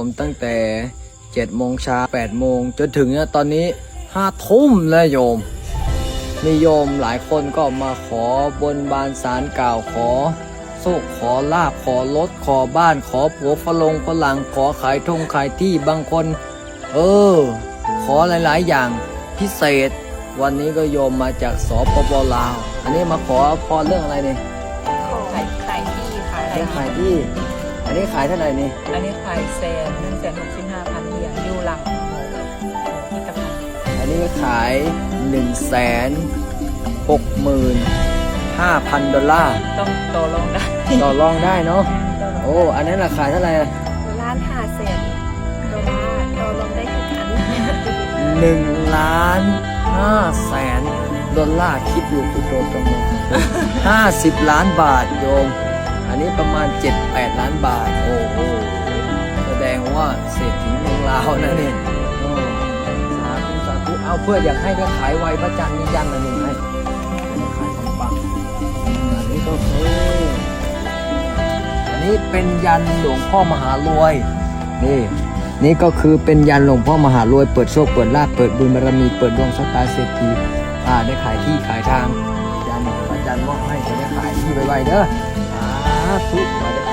ผมตั้งแต่7โมงเช้า8โมงจนถึงเนี่ยตอนนี้5ทุ่มแล้วโยม มีโยมหลายคนก็มาขอบนบานสารกล่าวขอโชคขอลาบขอรถขอบ้านขอผัวฝลงฝรั่งขอขายทงขายที่บางคน เออ ขอหลาย ๆ อย่างพิเศษ วันนี้ก็โยมมาจากสปปลาว อันนี้มาขอพรเรื่องอะไรเนี่ยขายขายที่ค่ะขายที่ อันนี้ขายเท่าไหร่นี่อันนี้ขายแสนหนึ่งแสนหกสิบห้าพันเหรียญอยู่หลังพิพิธภัณฑ์อันนี้ขาย1นึ่งแสนหกหมื่นห้าพันดอลลาร์ต้องโตลงได้ต่อรองได้เนาะโอ้อันนั้นราคาเท่าไหร่ล้านห้าแสนดอลลาร์เราลงได้ทุกอันหนึ่งล้านห้าแสนดอลลาร์คิดดูคุณโจตรงนี้ห้าสิบล้านบาทโยม อันนี้ประมาณเจ็ดแปดล้านบาท โอ้โหแสดงว่าเศรษฐีเมืองลาวนะเนี่ยโอ้สาธุสาธุเอาเพื่ออยากให้ได้ขายไวพระจันทร์มียันมาหนึ่งให้ขายของปังอันนี้ก็คืออันนี้เป็นยันหลวงพ่อมหารวยนี่นี่ก็คือเป็นยันหลวงพ่อมหารวยเปิดโชคเปิดลาภเปิดบุญบารมีเปิดดวงชะตาเศรษฐีอ่าได้ขายที่ขายทางยันพระจันทร์มอบให้จะได้ขายที่ไวๆเด้อ ธุ